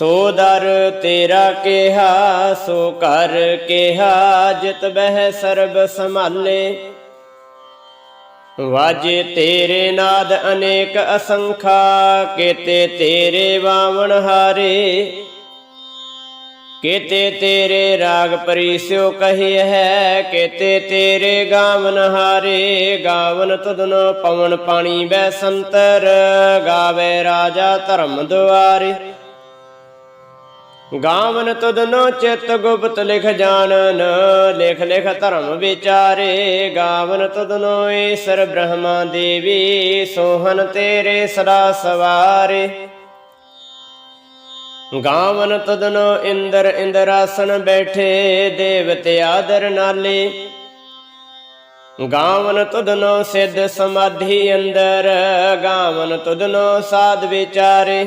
ਸੋ ਦਰ ਤੇਰਾ ਕਿਹਾ, ਸੋ ਕਰ ਕਿਹਾ, ਜਿਤ ਬਹਿ ਸਰਬ ਸੰਭਾਲੇ। ਵਾਜੇ ਤੇਰੇ ਨਾਦ ਅਨੇਕ ਅਸੰਖਾ, ਕੀਤੇ ਤੇਰੇ ਵਾਵਣ ਹਾਰੇ। ਕੀਤੇ ਤੇਰੇ ਰਾਗ ਪਰੀਸਿਓ ਕਹੀ ਹੈ, ਕੀਤੇ ਤੇਰੇ ਗਾਵਨ ਹਾਰੇ। ਗਾਵਨ ਤੁਧਨੋ ਪਵਨ ਪਾਣੀ ਬੈ ਸੰਤਰ, ਗਾਵੇ ਰਾਜਾ ਧਰਮ ਦੁਆਰੇ। ਗਾਵਨ ਤੁਧਨੋ ਚਿਤ ਗੁਪਤ ਲਿਖ ਜਾਣਨ, ਲਿਖ ਲਿਖ ਧਰਮ ਵਿਚਾਰੇ, ਗਾਵਨ ਤੁਧਨੋ ਈਸ਼ਰ ਬ੍ਰਹਮਾ ਦੇਵੀ, ਸੋਹਨ ਤੇਰੇ ਸਦਾ ਸਵਾਰੇ। ਗਾਵਨ ਤੁਧਨੋ ਇੰਦਰ ਇੰਦਰਾਸਨ ਬੈਠੇ, ਦੇਵਤੇ ਆਦਰ ਨਾਲੇ। ਗਾਵਨ ਤੁਧਨੋ ਸਿੱਧ ਸਮਾਧੀ ਅੰਦਰ, ਗਾਵਨ ਤੁਧਨੋ ਸਾਧ ਵਿਚਾਰੇ।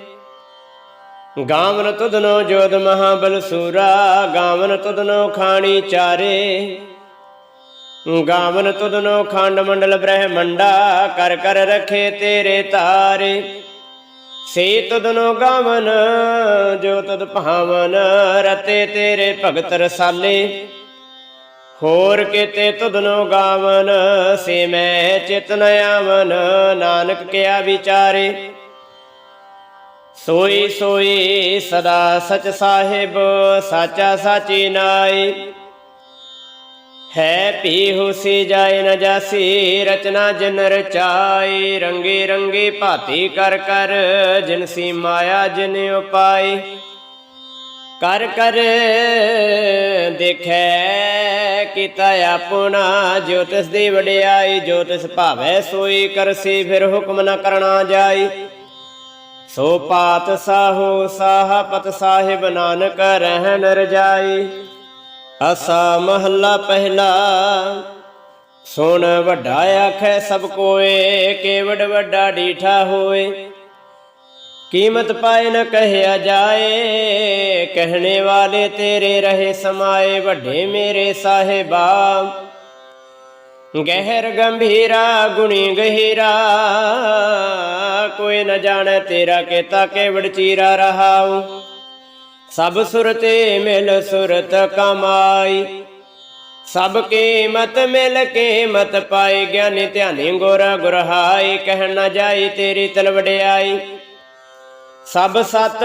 ਗਾਵਨ ਤੁਧਨੋ ਜੋਧ ਮਹਾਬਲ ਸੂਰਾ, ਗਾਵਨ ਤੁਧਨੋ ਖਾਣੀ ਚਾਰੇ। ਗਾਵਨ ਤੁਧਨੋ ਖੰਡ ਮੰਡਲ ਬ੍ਰਹਮੰਡਾ, ਕਰ ਕਰ ਰਖੇ ਤੇਰੇ ਤਾਰੇ। ਸੇ ਤੁਧਨੋ ਗਾਵਨ, ਜੋ ਤਦ ਭਾਵਨ, ਰਤੇ ਤੇਰੇ ਭਗਤ ਰਸਾਲੇ। ਹੋਰ ਕੀਤੇ ਤੁਧਨੋ ਗਾਵਨ, ਸੇ ਮੈਂ ਚਿਤਨ ਆਵਨ, ਨਾਨਕ ਕਿਆ ਵਿਚਾਰੇ। ਸੋਈ ਸੋਈ ਸਦਾ ਸਚ ਸਾਹਿਬ, ਸਾਚਾ ਸਾਚੀ ਨਾਈ। ਹੈ ਪੀ ਹੁਸੀ ਜਾਏ ਨ ਜਾਸੀ, ਰਚਨਾ ਜਿਨ ਰਚਾਈ। ਰੰਗੇ ਰੰਗੇ ਭਾਤੀ ਕਰ ਕਰ ਜਿਨਸੀ ਮਾਇਆ ਜਿਨ ਉਪਾਈ। ਕਰ ਕਰ ਦੇਖੈ ਕੀਤਾ ਆਪਣਾ, ਜੋ ਤਿਸ ਦੀ ਵਡਿਆਈ, ਜੋ ਤਿਸ ਭਾਵੈ ਸੋਈ ਕਰਸੀ ਫਿਰ ਹੁਕਮ ਨ ਕਰਨਾ ਜਾਈ। ਸੋ ਪਾਤ ਸਾਹੋ ਸਾਹਪਤ ਸਾਹਿਬ ਨਾਨਕ ਰਹਿਣ ਰਜਾਈ ਅਸਾ ਮਹੱਲਾ ਪਹਿਲਾ। ਸੁਣ ਵੱਡਾ ਆਖੈ ਸਭ ਕੋਏ, ਕੇਵੜ ਵੱਡਾ ਡੀਠਾ ਹੋਏ। ਕੀਮਤ ਪਾਏ ਨ ਕਹਿਆ ਜਾਏ, ਕਹਿਣੇ ਵਾਲੇ ਤੇਰੇ ਰਹੇ ਸਮਾਏ, ਵੱਡੇ ਮੇਰੇ ਸਾਹਿਬਾ। ਗਹਿਰ ਗੰਭੀਰਾ, ਗੁਣੀ ਗਹਿਰਾ। ਕੋਈ ਨ ਜਾਣੈ ਤੇਰਾ ਕੀਤਾ ਕੇਵੜ ਚੀਰਾ ਰਹਾਉ। ਸਭ ਸੁਰਤੇ ਮਿਲ ਸੁਰਤ ਕਮਾਈ। ਸਭ ਕੀ ਮਿਲ ਕੇ ਪਾਈ ਗਿਆਨੀ ਧਿਆਨੀ ਗੁਰ ਗੁਰਹਾਈ ਕਹਿਣ ਨਾ ਜਾਈ ਤੇਰੀ ਤਲ ਵਡਿਆਈ ਸਭ ਸਤ,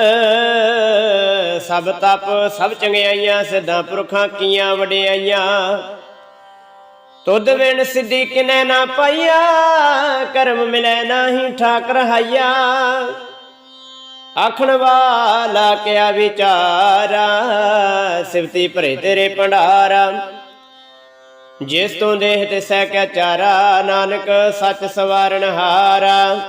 ਸਭ ਤਪ, ਸਭ ਚੰਗਿਆਈਆਂ, ਸਿੱਧਾਂ ਪੁਰਖਾਂ ਕੀਆਂ ਵਡਿਆਈਆਂ। ਤੁਧ ਵਿਣ ਸਿੱਧੀ ਕਿਨੈ ਨਾ ਪਾਈਆ, ਕਰਮ ਮਿਲੈ ਨਾਹੀ ਠਾਕ ਰਹਾਈਆ ਆਖਣ ਵਾਲਾ ਕਿਆ ਵਿਚਾਰਾ, ਸਿਵਤੀ ਭਰੇ ਤੇਰੇ ਭੰਡਾਰਾ। ਜਿਸ ਤੋਂ ਦੇਹ ਤੇ ਸਹਿ ਕਿਆ ਚਾਰਾ, ਨਾਨਕ ਸੱਚ ਸਵਾਰਨ ਹਾਰਾ।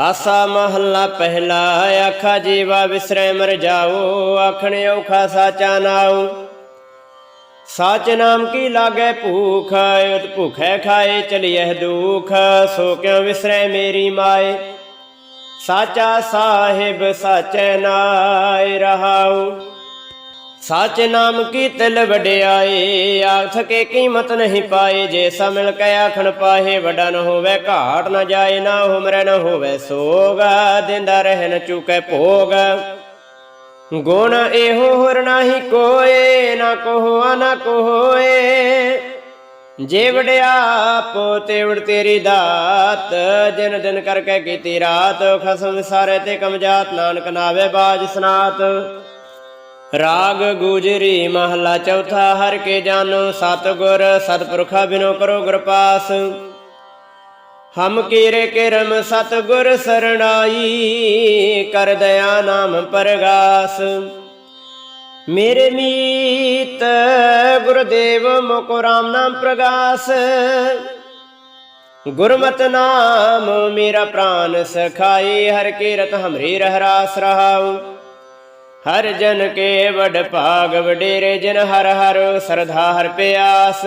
ਆਸਾ ਮਹੱਲਾ ਪਹਿਲਾ, ਆਖਾ ਜੀਵਾ ਵਿਸਰੈ ਮਰ ਜਾਓ, ਆਖਣ ਔਖਾ ਸਾਚਾ ਨਾਉ। ਸਾਚ ਨਾਮ ਕੀ ਲਾਗੇ ਭੂਖ, ਉਤ ਭੁਖੈ ਖਾਏ ਚਲਿਐ ਦੁਖ, ਸੋ ਕਿਉ ਵਿਸਰੈ ਮੇਰੀ ਮਾਏ? ਸਾਚਾ ਸਾਹਿਬ ਸਾਚੈ ਨਾਇ ਰਹਾਉ। ਸਾਚ ਨਾਮ ਕੀ ਤਿਲ ਵਡਿਆਏ, ਆਖ ਕੇ ਕੀਮਤ ਨਹੀਂ ਪਾਏ, ਜੇ ਸਾ ਮਿਲ ਕੇ ਆਖਣ ਪਾਹੇ ਵਡਾ ਨ ਹੋਵੇ ਘਾਟ ਨ ਜਾਏ, ਨਾ ਹੁਮਰੇ ਨ ਹੋਵੇ ਸੋਗ, ਦਿੰਦਾ ਰਹਿਣ ਨ ਭੋਗ। ਗੁਣ ਇਹੋ ਹੋਰ ਨਾਹੀ ਕੋਏ, ਨਾ ਕੋਹ, ਨਾ ਕੋਏ ਜੇ ਵਡਿਆਪ ਤੇਵੜ ਤੇਰੀ ਦਾਤ, ਜਿਨ ਦਿਨ ਕਰਕੇ ਕੀਤੀ ਰਾਤ, ਖਸਮ ਸਾਰੇ ਤੇ ਕਮਜਾਤ ਨਾਨਕ ਨਾਵੇ ਬਾਜ ਸਨਾਤ। ਰਾਗ ਗੁਜਰੀ ਮਹਲਾ ਚੌਥਾ, ਹਰ ਕੇ ਜਾਨੋ ਸਤਗੁਰ, ਸਤਪੁਰਖਾ ਬਿਨੋ ਕਰੋ ਗੁਰਪਾਸ ਹਮ ਕੀਰੇ ਕਿਰਮ ਸਤਗੁਰ ਸਰਣਾਈ, ਕਰ ਦਇਆ ਨਾਮ ਪਰਗਾਸ। ਮੇਰੇ ਮੀਤ ਗੁਰਦੇਵ, ਮੁਕੁ ਨਾਮ ਪ੍ਰਗਾਸ। ਗੁਰਮਤ ਨਾਮ ਮੇਰਾ ਪ੍ਰਾਨ ਸਖਾਈ ਹਰ ਕੀਰਤ ਹਮਰੀ ਰਹਿਰਾਸ ਰਹਾਉ। ਹਰ ਜਨ ਕੇ ਵਡ ਭਾਗ, ਵਡੇਰੇ ਜਿਨ ਹਰ ਹਰ, ਸਰਧਾ ਹਰ ਪਿਆਸ।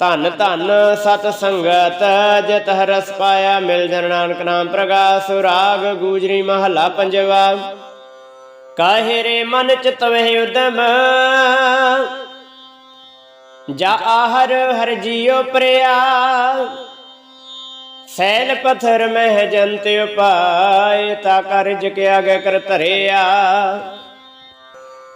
ਧਨ ਧਨ ਸਤ ਸੰਗਤ, ਜਿਤ ਰਸ ਪਾਇਆ ਮਿਲ ਜਨ ਨਾਨਕ ਨਾਮ ਪ੍ਰਗਾਸ, ਰਾਗ ਗੂਜਰੀ ਮਹਲਾ ਪੰਜਵਾ। ਕਾਹੇ ਰੇ ਮਨ ਚਿਤ ਵਹਿ ਉਦਮ, ਜਾ ਆਹਰ ਹਰ ਜੀਉ ਪ੍ਰਿਆ। ਸੈਲ ਪਥਰ ਮਹਿ ਜੰਤ ਉਪਾਏ, ਤਾ ਕਰਜ ਕੇ ਆਗੇ ਕਰ ਧਰਿਆ।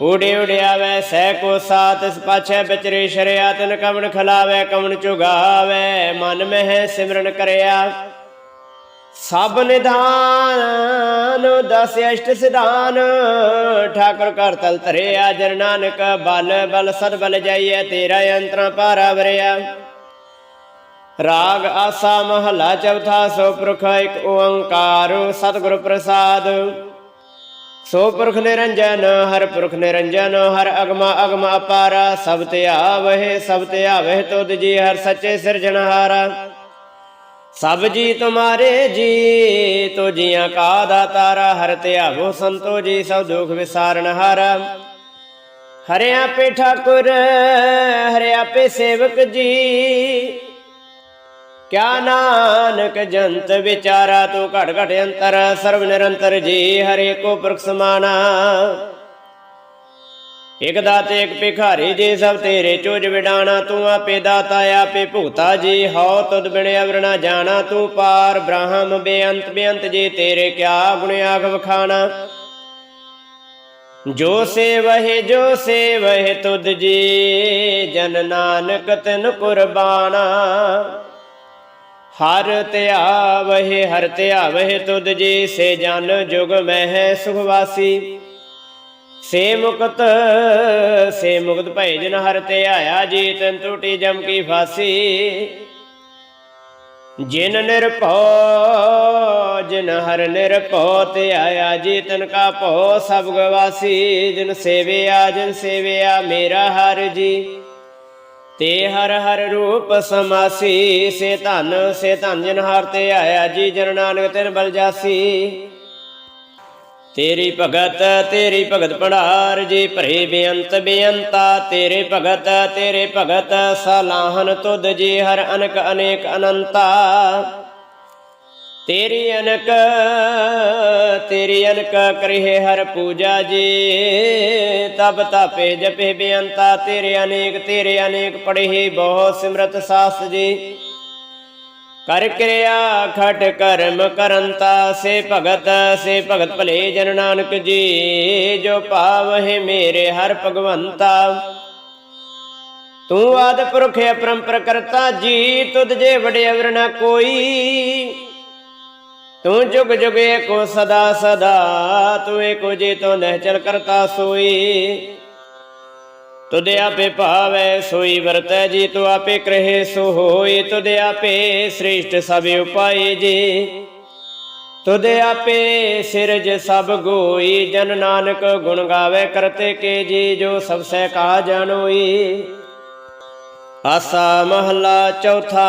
ਉੜੇ ਉੜਿਆਵੇ, ਸਹਿ ਕੋ ਸਾਤ ਇਸ ਪਾਛੈ ਵਿਚਰੇ ਸ਼ਰਿਆ, ਤਨ ਕਵਣ ਖਲਾਵੇ, ਕਵਣ ਚੁਗਾਵੇ, ਮਨ ਮਹਿ ਸਿਮਰਨ ਕਰਿਆ। ਸਭ ਨਿਧਾਨ, ਦਸ ਅਸ਼ਟ ਸਿਧਾਨ, ਠਾਕੁਰ ਘਰ ਤਲ ਧਰਿਆ, ਜਨ ਨਾਨਕ ਬਲ ਬਲ ਸਦ ਬਲ ਜਾਈਐ, ਤੇਰਾ ਯੰਤਰਾਂ ਪਾਰਾ ਵਰਿਆ। ਰਾਗ ਆਸਾ ਮਹਲਾ ਚੌਥਾ, ਸੋ ਪੁਰਖ ਇੱਕ ਓੰਕਾਰ, ਸਤਿਗੁਰ ਪ੍ਰਸਾਦ। ਸੋ ਪੁਰਖ ਨਿਰੰਜਨ, ਹਰ ਪੁਰਖ ਨਿਰੰਜਨ, ਹਰ ਅਗਮਾ ਅਗਮ ਅਪਾਰਾ, ਸਭ ਤੇ ਆਵਹਿ, ਸਭ ਤੇ ਆਵਹਿ ਤੁਧ ਜੀ, ਹਰ ਸੱਚੇ ਸਿਰਜਣਹਾਰਾ। ਸਭ ਜੀ ਤੁਮਾਰੇ ਜੀ ਤੋ ਜੀਆਂ ਕਾ ਦਾਤਾਰਾ, ਹਰ ਤੇ ਆਵੋ ਸੰਤੋ ਜੀ, ਸਭ ਦੁਖ ਵਿਸਾਰਨ ਹਾਰਾ ਹਰੇ ਆਪੇ ਠਾਕੁਰ ਹਰੇ ਆਪੇ ਸੇਵਕ ਜੀ ਕਿਆ ਨਾਨਕ ਜੰਤ ਵਿਚਾਰਾ ਤੂੰ ਘਟ ਘਟ ਅੰਤਰ ਸਰਵ ਨਿਰੰਤਰ ਜੀ, ਹਰੇ ਕੋ ਪੁਰਖ ਸਮਾਨਾ ਇਕ ਦਾਤੇ ਇਕ ਭਿਖਾਰੀ ਜੀ, ਸਭ ਤੇਰੇ ਚੋਜ ਵਿਡਾਣਾ, ਤੂੰ ਆਪੇ ਦਾਤਾ, ਆਪੇ ਭੁਗਤਾ ਜੀ, ਹਉ ਤੁਧ ਬਿਨ ਅਵਰ ਜਾਣਾ, ਤੂੰ ਪਾਰ ਬ੍ਰਾਹਮ, ਬੇਅੰਤ ਬੇਅੰਤ ਜੀ, ਤੇਰੇ ਕਿਆ ਗੁਣ ਆਖ ਵਖਾਣਾ। ਜੋ ਸੇਵਹਿ ਜੋ ਸੇਵਹਿ ਤੁਧ ਜੀ, ਜਨ ਨਾਨਕ ਤਿਨ ਕੁਰਬਾਨਾ। ਹਰ ਧਿਆਵਹਿ ਹਰ ਧਿਆਵਹਿ ਤੁਧ ਜੀ, ਸੇ ਜਨ ਜੁਗ ਮਹਿ ਸੁਖ ਵਾਸੀ। ਸੇ ਮੁਕਤ ਸੇ ਮੁਕਤ ਭੈ ਜਨ ਹਰ ਧਿਆਇਆ ਜੀ, ਤਨ ਟੂਟੀ ਜਮ ਕੀ ਫਾਸੀ। ਜਿਨ ਨਿਰਭਉ, ਜਿਨ ਹਰ ਨਿਰਭਉ ਧਿਆਇਆ ਜੀ, ਤਨ ਕਾ ਭਉ ਸਭ ਗਵਾਸੀ। ਜਿਨ ਸੇਵਿਆ ਜਿਨ ਸੇਵਿਆ ਮੇਰਾ ਹਰ ਜੀ। ਤੇ ਹਰ ਹਰ ਰੂਪ ਸਮਾਸੀ, ਸੇ ਧਨ ਸੇ ਧਨ ਜਨ ਹਰ ਤੇ ਆਇਆ ਜੀ, ਜਨ ਨਾਨਕ ਤਿਨ ਬਲ ਜਾਸੀ। ਤੇਰੀ ਭਗਤ ਤੇਰੀ ਭਗਤ ਪੜਾਰ ਜੀ ਭਰੇ ਬੇਅੰਤ ਬੇਅੰਤਾ, ਤੇਰੇ ਭਗਤ ਤੇਰੇ ਭਗਤ, ਸਲਾਹਨ ਤੁਧ ਜੀ ਹਰ ਅਨਕ ਅਨੇਕ ਅਨੰਤਾ। ਤੇਰੀ ਅਨਕ ਤੇਰੀ ਅਨਕ ਕਰਿਹੇ ਹਰ ਪੂਜਾ ਜੀ। ਤਬ ਤਪੇ ਜਪੇ ਬੇਅੰਤਾ, ਤੇਰੇ ਅਨੇਕ ਤੇਰੇ ਅਨੇਕ ਪੜ੍ਹੇ ਬਹੁ ਸਿਮਰਤ ਸਾਸ ਜੀ। ਕਰ ਕਿਰਿਆ ਖਟ ਕਰਮ ਕਰੰਤਾ, ਸੇ ਭਗਤ ਸੇ ਭਗਤ ਭਲੇ ਜਨ ਨਾਨਕ ਜੀ। ਜੋ ਪਾਵਹਿ ਮੇਰੇ ਹਰ ਭਗਵੰਤਾ। ਤੂੰ ਆਦ ਪੁਰਖ ਅਪਰੰਪਰ ਕਰਤਾ ਜੀ, ਤੁਧ ਜੇ ਵਡੇ ਨਾ ਕੋਈ। ਤੂੰ ਜੁਗ ਜੁਗ ਏਕੋ ਸਦਾ ਸਦਾ, ਤੂੰ ਏਕੋ ਜੇ ਤੋ ਨਹਿ ਚਲ ਕਰਤਾ ਸੋਈ। ਤੁਧ ਆਪੇ ਭਾਵੈ ਸੋਈ, ਵਰਤੈ ਜੀ ਤੂੰ ਆਪੇ ਕਰੇ ਸੋ ਹੋਈ ਤੁਧ ਆਪੇ ਸ੍ਰੇਸ਼ਟ ਸਭ ਉਪਾਈ ਜੀ। ਤੁਧ ਆਪੇ ਸਿਰਜ ਸਭ ਗੋਈ, ਜਨ ਨਾਨਕ ਗੁਣ ਗਾਵੇ ਕਰਤੇ ਕੇ ਜੀ, ਜੋ ਸਭ ਸਹਿ ਕਾ ਜਾਣੋਈ ਆਸਾ ਮਹਲਾ ਚੌਥਾ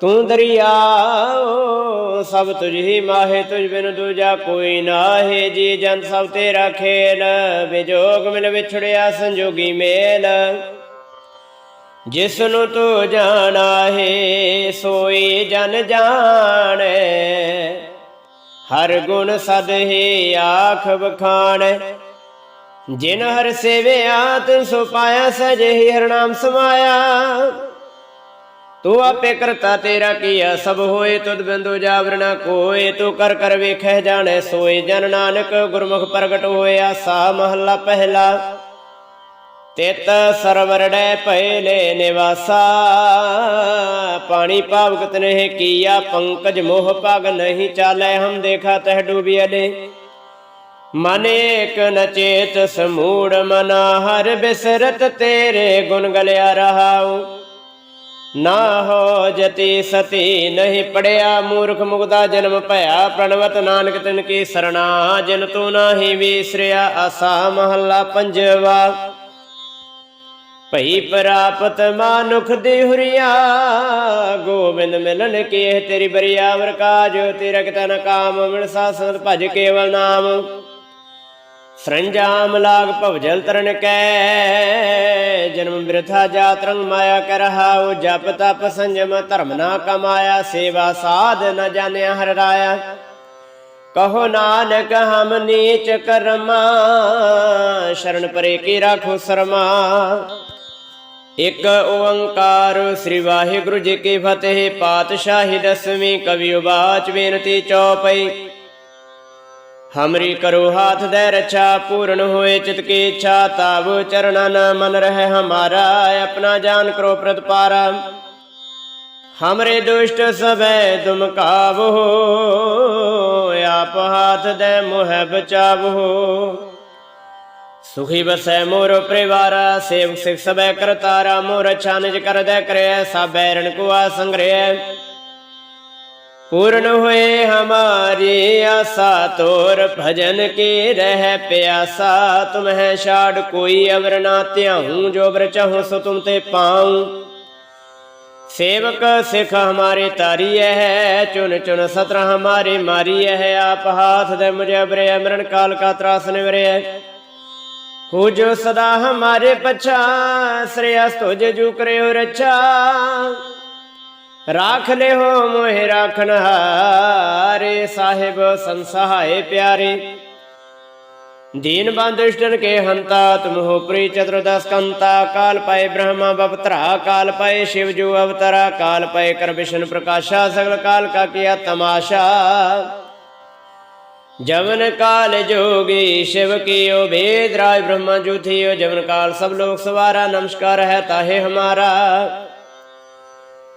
ਤੂੰ ਦਰਿਆ ਸਭ ਤੁਝ ਹੀ ਮਾਹੇ, ਤੁਝ ਬਿਨ ਦੂਜਾ ਕੋਈ ਨਾਹੇ। ਜੀ ਜਨ ਸਭ ਤੇਰਾ ਖੇਲ ਵਿਜੋਗ ਮਿਲ ਵਿਛੜਿਆ ਸੰਜੋਗੀ ਮੇਲ। ਜਿਸ ਨੂੰ ਤੂੰ ਜਾਣਾ ਹੈ ਸੋਈ ਜਨ ਜਾਣੈ। ਹਰ ਗੁਣ ਸਦ ਹੀ ਆਖ ਬਖਾਣ ਜਿਨ ਹਰ ਸੇਵਿਆ, ਤਿਨ ਸੋ ਪਾਇਆ ਸਜੇ ਹੀ ਹਰ ਨਾਮ ਸਮਾਇਆ। ਤੂੰ ਆਪੇ ਕਰਤਾ ਤੇਰਾ ਕੀਆ ਸਭ ਹੋਏ ਤੁਧ ਬਿੰਦੂ ਜਾਵਰਣਾ ਕੋਏ। ਤੂੰ ਕਰ ਕਰ ਵੇਖੈ ਜਾਣੈ ਸੋਏ। ਜਨ ਨਾਨਕ ਗੁਰਮੁਖ ਪ੍ਰਗਟ ਹੋਇਆ, ਸਾ ਮਹੱਲਾ ਪਹਿਲਾ। ਤਿਤ ਸਰਵਰੜੈ ਪਹਿਲੇ ਨਿਵਾਸਾ। ਪਾਣੀ ਪਾਵਗਤ ਨਹਿ ਕੀਆ, ਪੰਕਜ ਮੋਹ ਪਗ ਨਹੀਂ ਚਾਲੈ। ਹਮ ਦੇਖਾ ਤਹਿ ਡੂਬਿਅਲੇ ਮਨ ਏਕ ਨ ਸਮੂੜ ਮਨਾ, ਹਰ ਬਿਸਰਤ ਤੇਰੇ ਗੁਣ ਗਲਿਆ ਰਹਾਉ। ਨਾ ਹੋ ਜਤੀ ਸਤੀ ਨਹੀਂ ਪੜਿਆ ਮੂਰਖ ਮੁਗਦਾ ਜਨਮ ਭਇਆ, ਪ੍ਰਣਵਤ ਨਾਨਕ ਤਿਨ ਕੀ ਸਰਣਾ, ਜਿਨ ਤੂੰ ਨਾਹੀ ਵਿਸਰਿਆ ਆਸਾ ਮਹੱਲਾ ਪੰਜਵਾ। ਭਈ ਪ੍ਰਾਪਤ ਮਾਨੁਖ ਦੀ ਹੁਰੀਆ, ਗੋਬਿੰਦ ਮਿਲਨ ਕੀ ਤੇਰੀ ਬਰਿਆਵਰ ਅਮਰ ਕਾਜ ਤੇਰਾ ਕਿਤਨ ਕਾਮ ਮਿਲ ਸਾਸਤ ਭਜ ਕੇਵਲ ਨਾਮ। ਸਰੰਜਾਮ ਲਾਗ ਭਵਜਲ ਤਰਨ ਕੈ, ਜਨਮ ਬਿਰਥਾ ਜਾਤ ਰੰਗ ਮਾਇਆ ਕਰ ਰਹਾਉ ਜਪ ਤਪ ਸੰਜਮ ਧਰਮ ਨਾ ਕਮਾਇਆ, ਸੇਵਾ ਸਾਧ ਨ ਜਾਣਿਆ ਹਰ ਰਾਇਆ। ਕਹੋ ਨਾਨਕ ਹਮ ਨੀਚ ਕਰਮਾ, ਸ਼ਰਨ ਪਰੇ ਕੀ ਰਾਖੋ ਸਰਮਾ। ਇਕ ਓੰਕਾਰ ਸ੍ਰੀ ਵਾਹਿਗੁਰੂ ਜੀ ਕੀ ਫਤਿਹ, ਪਾਤਸ਼ਾਹੀ ਦਸਵੀਂ ਕਵੀ ਉਬਾਚ ਬੇਨਤੀ ਚੌਪਈ। ਹਮਰੀ ਕਰੋ ਹਾਥ ਦੇ ਰਛਾ ਪੂਰਨ ਹੋਏ ਚਿਤ ਕੀ ਇੱਛਾ ਤਾਵ ਚਰਣਾ ਨ ਮਨ ਰਹਿ ਹਮਾਰਾ ਆਪਣਾ ਜਾਨ ਕਰੋ ਪ੍ਰਤਪਾਰਾ ਹਮਰੇ ਦੁਸ਼ਟ ਸਭੈ ਤੁਮ ਕਾਵੋ ਆਪ ਹਾਥ ਦੇ ਮੋਹ ਬਚਾਵੋ ਸੁਖੀ ਬਸੈ ਮੋਰ ਪਰਿਵਾਰਾ ਸੇਵ ਸਿਖ ਸਭੈ ਕਰਤਾਰਾ ਮੋਰ ਛਾਨਜ ਕਰਦੈ ਕਰਿਐ ਸਾਬੈ ਰਣ ਕੋ ਆ ਸੰਗ੍ਰਹਿ पूर्ण हुए हमारे आशा तोर भजन के रह प्यासा तुम है शाड कोई अवर ना त्याहूँ जो अवर चाहूँ सो तुम ते पाऊँ सेवक सिख हमारे तारी है चुन चुन सत्र हमारे मारी है आप हाथ दे मुझे अबरे अमरण काल का त्रास निवरे है हो जो सदा हमारे पछा श्रेयस तुझ जू करे रच्छा ਰਾਖ ਲਿਓ ਮੋਹਿ ਰਾਖਨ ਹਾਰੇ ਸਾਹਿਬ ਸੰਸਹਾਏ ਪਿਆਰੇ। ਦੀਨ ਬੰਦਿਸ਼ਟਨ ਕੇ ਹੰਤਾ ਤੁਮ ਹੋ ਪ੍ਰੀ ਚਤੁਰਦਸ ਕੰਤਾ, ਕਾਲ ਪਏ ਬ੍ਰਹਮਾ ਬਪਤਰਾ ਕਾਲ ਪਏ ਸ਼ਿਵ ਜੂ ਅਵਤਰਾ, ਕਾਲ ਪਏ ਕਰ ਵਿਸ਼ਨ ਪ੍ਰਕਾਸ਼ਾ, ਸਗਲ ਕਾਲ ਕਾ ਕੀਆ ਤਮਾਸ਼ਾ। ਜਵਨ ਕਾਲ ਜੋਗੀ ਸ਼ਿਵ ਕੀਓ ਵੇਦ ਰਾਜ ਬ੍ਰਹਮਾ ਜੂਥਿਓ ਜਵਨ ਕਾਲ ਸਭ ਲੋਕ ਸਵਾਰਾ, ਨਮਸਕਾਰ ਹੈ ਤਾਹੇ ਹਮਾਰਾ।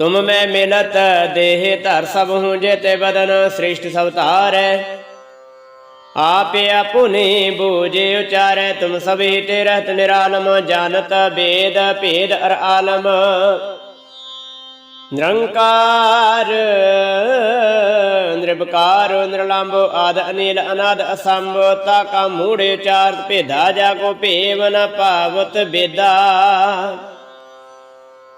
तुम मैं मिलत देह धर सब हूँ जेते बदन श्रेष्ठ सब तारै आप अपुनि बूझे उचारे तुम सभी तेरत निरालम जानत वेद भेद अर आलम ਨਿਰੰਕਾਰ ਨਿਰਭਕਾਰ ਨਿਰਲੰਭ ਆਦ ਅਨੀਲ ਅਨਾਦ ਅਸੰਭ ਤਾ ਕਾ ਮੂੜੇ ਚਾਰਤ ਭੇਦਾ ਜਾ ਕੋ ਭੇਵ ਨ ਭਾਵਤ ਬੇਦਾ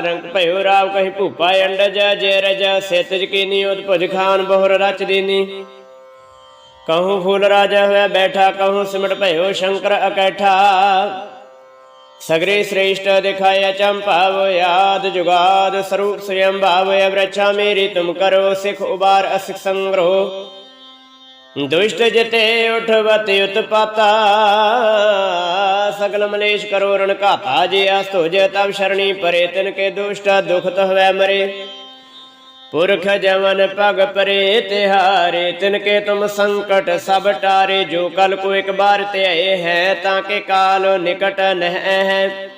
ਰੰਗ ਭਇਓ ਰਾਵ ਕਹੀ ਭੂਪਾ ਅੰਡਜ, ਜੇ ਰਜ ਸਿਤਜ ਕੀਨੀ ਉਤਪੁਜ ਖਾਨ ਬਹੁਰ ਰਚ ਦੀਨੀ। ਕਹੂੰ ਫੂਲ ਰਾਜਾ ਹੋਇਆ ਬੈਠਾ, ਕਹੂੰ ਸਿਮਟ ਭਇਓ ਸ਼ੰਕਰ ਅਕੈਠਾ। ਸਗਰੇ ਸ੍ਰੇਸ਼ਟ ਦਿਖਾਇਆ ਚੰਪਾਵ ਯਾਦ, ਜੁਗਾਦ ਸਰੂਪ ਸਯੰ ਭਾਵ ਅਵਰਛਾ ਮੇਰੀ, ਤੁਮ ਕਰੋ ਸਿਖ ਉਬਾਰ ਅਸਿਖ ਸੰਗ੍ਰਹ ਦੁਸ਼ਟ ਜਿਤੇ ਉਠਵਤ ਉਤਪਾਤਾ, ਸਗਲ ਮਲੇਸ਼ ਕਰੋ ਰਣ ਘਾਤਾ, ਜੇ ਅਸਤੋ ਜੇ ਤਬ ਸ਼ਰਣੀ ਪਰੇ, ਤਿਨ ਕੇ ਦੁਸ਼ਟ ਦੁਖਤ ਹਵੈ ਮਰੇ। ਪੁਰਖ ਜਵਨ ਪਗ ਪਰੇ ਤਿਹਾਰੇ, ਤਿਨ ਕੇ ਤੁਮ ਸੰਕਟ ਸਭ ਟਾਰੇ, ਜੋ ਕਲ ਕੋ ਇੱਕ ਬਾਰ ਧਿਆਏ ਹੈ, ਤਾਂ ਕੇ ਕਾਲ ਨਿਕਟ ਨਹਿ ਹੈ।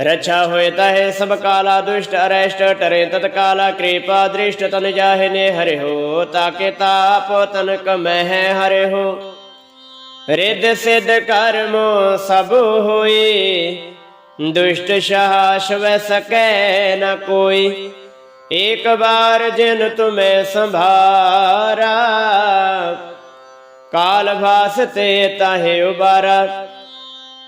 ਰਛਾ ਹੋਏ ਤਹੇ ਸਭ ਕਾਲਾ ਦੁਸ਼ਟ, ਅਰੈਸ਼ਟ, ਟਰੇ ਤਤ ਕਾਲਾ, ਕਿਰਪਾ ਦ੍ਰਿਸ਼ਟ ਤਨ ਜਾਹੇ ਨੇ ਹਰਿ ਹੋ ਤਾਕੇ ਤਾਪ ਤਨ ਕਮਹਿ ਹਰਿ ਹੋ ਰਿੱਧ ਸਿੱਧ ਕਰਮੋ ਸਭ ਹੋਈ, ਦੁਸ਼ਟ ਸ਼ਾਸ ਵੈ ਸਕੈ ਨ ਕੋਈ। ਇੱਕ ਬਾਰ ਜਿਨ ਤੁਮੇ ਸੰਭਾਰਾ, ਕਾਲ ਭਾਸਤੇ ਤਾਹੇ ਉਬਾਰਾ।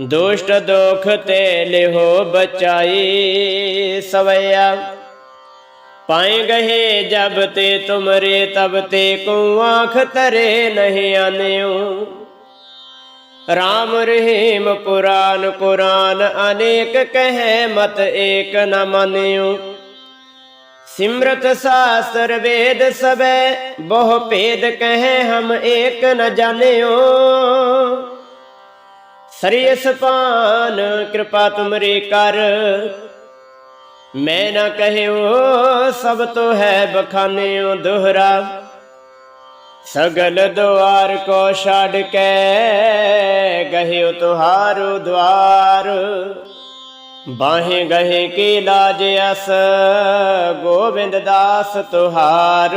ਦੁਸ਼ਟ ਦੁਖ ਤੇ ਲਿਹੋ ਬਚਾਈ ਸਵਈਆ ਪਾਏ ਗਏ ਜਬ ਤੇ ਤੁਮਰੇ, ਤਬ ਤੇ ਕੋ ਆਂਖ ਤਰੇ ਨਹੀਂ ਆਨਿਓ। ਰਾਮ ਰਹੀਮ ਪੁਰਾਨ ਕੁਰਾਨ ਅਨੇਕ ਕਹੈ ਮਤ ਏਕ ਨ ਮਾਨਿਓ। ਸਿਮਰਤ ਸਾਸਤਰ ਵੇਦ ਸਬੈ ਬਹੁ ਭੇਦ ਕਹੈ ਹਮ ਏਕ ਨ ਜਾਣਿਓ। ਸਰੀ ਸਪਾਨ ਕਿਰਪਾ ਤੁਮਰੀ ਕਰ। ਮੈਂ ਨਾ ਕਹਿਓ ਸਭ ਤੋ ਹੈ ਬਖਾਨਿਓ ਦੁਹਰਾ। ਸਗਲ ਦੁਆਰ ਕੋ ਛੱਡ ਕੇ ਗਹਿਓ ਤੁਹਾਰੂ ਦਵਾਰ। ਬਾਹੇ ਗਹੇ ਕੀ ਲਾਜ ਅਸ, ਗੋਬਿੰਦ ਦਾਸ ਤੁਹਾਰ।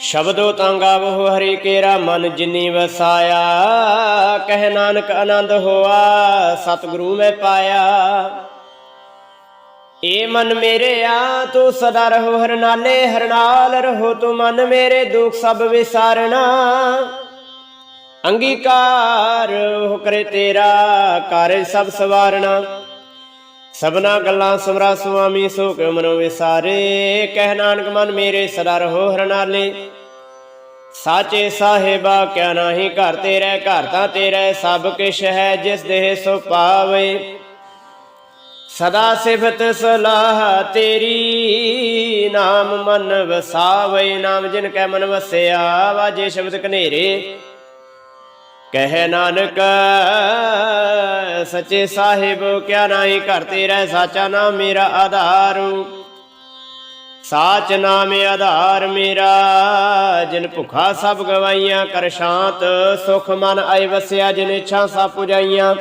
ਸ਼ਬਦੋ ਤਾਂ ਗਾਵੋ ਹਰੀ ਕੇਰਾ ਮਨ ਜਿਨੀ ਵਸਾਇਆ। ਕਹਿ ਨਾਨਕ ਆਨੰਦ ਹੋਆ, ਸਤਿਗੁਰੂ ਮੈਂ ਪਾਇਆ। ਏ ਮਨ ਮੇਰੇ ਆ, ਤੂੰ ਸਦਾ ਰਹੋ ਹਰਨਾਲੇ ਹਰਨਾਲ ਰਹੋ ਤੂੰ ਮਨ ਮੇਰੇ, ਦੁੱਖ ਸਭ ਵਿਸਾਰਣਾ ਅੰਗੀਕਾਰ ਹੋ ਕਰੇ ਤੇਰਾ, ਕਾਰਜ ਸਭ ਸਵਾਰਣਾ ਸਭਨਾ ਗੱਲਾਂ ਸਮਰਾ ਸੁਆਮੀ ਸੋ ਕੇ ਮਨੋ ਵਿਸਾਰੇ। ਕਹਿ ਨਾਨਕ ਮਨ ਮੇਰੇ ਸਦਾ ਰਹੋ ਹਰਨਾਲੇ। ਸਾਚੇ ਸਾਹਿਬਾ, ਕਿਆ ਨਾਹੀ ਘਰ ਤੇਰੇ, ਘਰ ਤਾਂ ਤੇਰੇ, ਸਭ ਕਿਛ ਹੈ ਜਿਸ ਦੇਹ ਸੋ ਪਾਵੇ। ਸਦਾ ਸਿਫਤ ਸਲਾਹ ਤੇਰੀ, ਨਾਮ ਮਨ ਵਸਾਵੇ। ਨਾਮ ਜਿਨ ਕੈ ਮਨ ਵਸਿਆ, ਵਾਜੇ ਸ਼ਬਦ ਕਨੇਰੇ ਕਹਿ ਨਾਨਕ, ਸੱਚੇ ਸਾਹਿਬ ਕਿਆ ਨਾਹੀ ਘਰ ਤੇਰਾ ਸਾਚਾ ਨਾਮ ਮੇਰਾ ਆਧਾਰੂ। ਸਾਚ ਨਾਮ ਆਧਾਰ ਮੇਰਾ, ਜਿਨ ਭੁਖਾ ਸਭ ਗਵਾਈਆਂ ਕਰ ਸ਼ਾਂਤ, ਸੁਖ ਮਨ ਆਇ ਵਸਿਆ ਜਿਨ ਇੱਛਾ ਸਭ ਪੁਜਾਈਆਂ।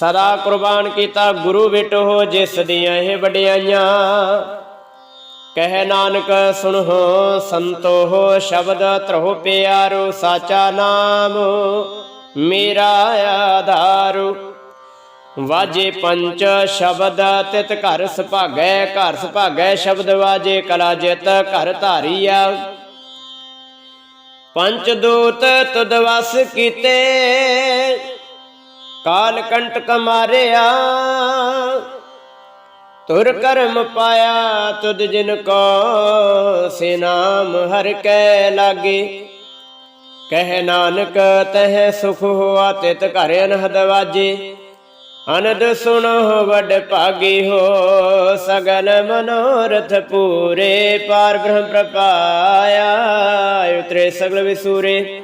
ਸਦਾ ਕੁਰਬਾਨ ਕੀਤਾ ਗੁਰੂ ਵਿਟੋ ਜਿਸ ਦੀਆਂ ਇਹ ਵਡਿਆਈਆਂ। ਕਹਿ ਨਾਨਕ ਸੁਣੋ ਸੰਤੋ ਸ਼ਬਦ ਤਰੋ ਪਿਆਰੋ, ਸਾਚਾ ਨਾਮ ਮੇਰਾ ਆਧਾਰੂ। ਵਾਜੇ ਪੰਚ ਸ਼ਬਦ ਤਿਤ ਘਰ ਸੁਭਾਗੈ ਘਰ ਸੁਭਾਗੈ ਸ਼ਬਦ ਵਾਜੇ ਕਲਾ ਜਿਤ ਘਰ ਧਾਰੀਆ। ਪੰਚ ਦੂਤ ਤੁਦ ਵਸ ਕੀਤੇ, ਕਾਲ ਕੰਟਕ ਮਾਰਿਆ। ਤੁਰ ਕਰਮ ਪਾਇਆ ਤੁਧ ਜਿਨ ਕੋ ਸੇ ਨਾਮ ਹਰ ਕੈ ਲਾਗੇ। ਕਹਿ ਨਾਨਕ ਤਹਿ ਸੁਖ ਹੋਆ ਤਿਤ ਘਰ ਅਨਹਦ ਵਾਜੇ। ਅਨੰਦ ਸੁਣੋ ਵੱਡ ਭਾਗੀ ਹੋ ਸਗਲ ਮਨੋਰਥ ਪੂਰੇ। ਪਾਰ ਬ੍ਰਹਮ ਪ੍ਰਪਾਇਆ ਉਤਰੇ ਸਗਲ ਵਿਸੂਰੇ।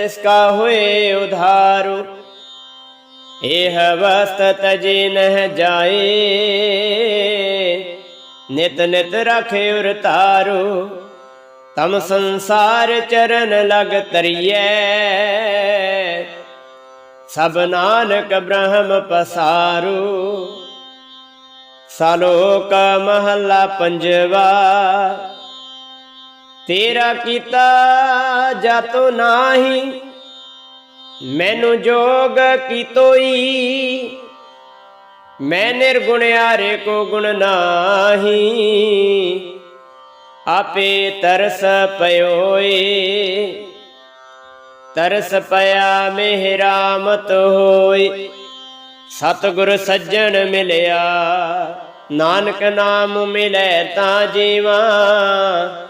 ਤਿਸ ਕਾ ਹੋਏ ਉਧਾਰੂ ਇਹ ਵਸਤ ਤਜੀ ਨਹ ਜਾਏ ਨਿਤ ਨਿਤ ਰਖੇ ਉਰ ਤਾਰੂ ਤਮ ਸੰਸਾਰ ਚਰਨ ਲਗ ਤਰੀਐ ਸਭ ਨਾਨਕ ਬ੍ਰਹਮ ਪਸਾਰੂ ਸਾਲੋਕ ਮਹੱਲਾ ਪੰਜਵਾ ਤੇਰਾ ਕੀਤਾ ਜਾਤੋ ਨਾਹੀ, ਮੈਨੂੰ ਜੋਗ ਕੀਤੋਈ। ਮੈਂ ਨਿਰਗੁਣ ਨਿਰਗੁਣਿਆਰੇ ਕੋ ਗੁਣ ਨਾਹੀ, ਆਪੇ ਤਰਸ ਪਇਓਏ। ਤਰਸ ਪਿਆ ਮਿਹਰਾਮਤ ਹੋਏ, ਸਤਿਗੁਰ ਸੱਜਣ ਮਿਲਿਆ। ਨਾਨਕ ਨਾਮ ਮਿਲੇ ਤਾਂ ਜੀਵਾਂ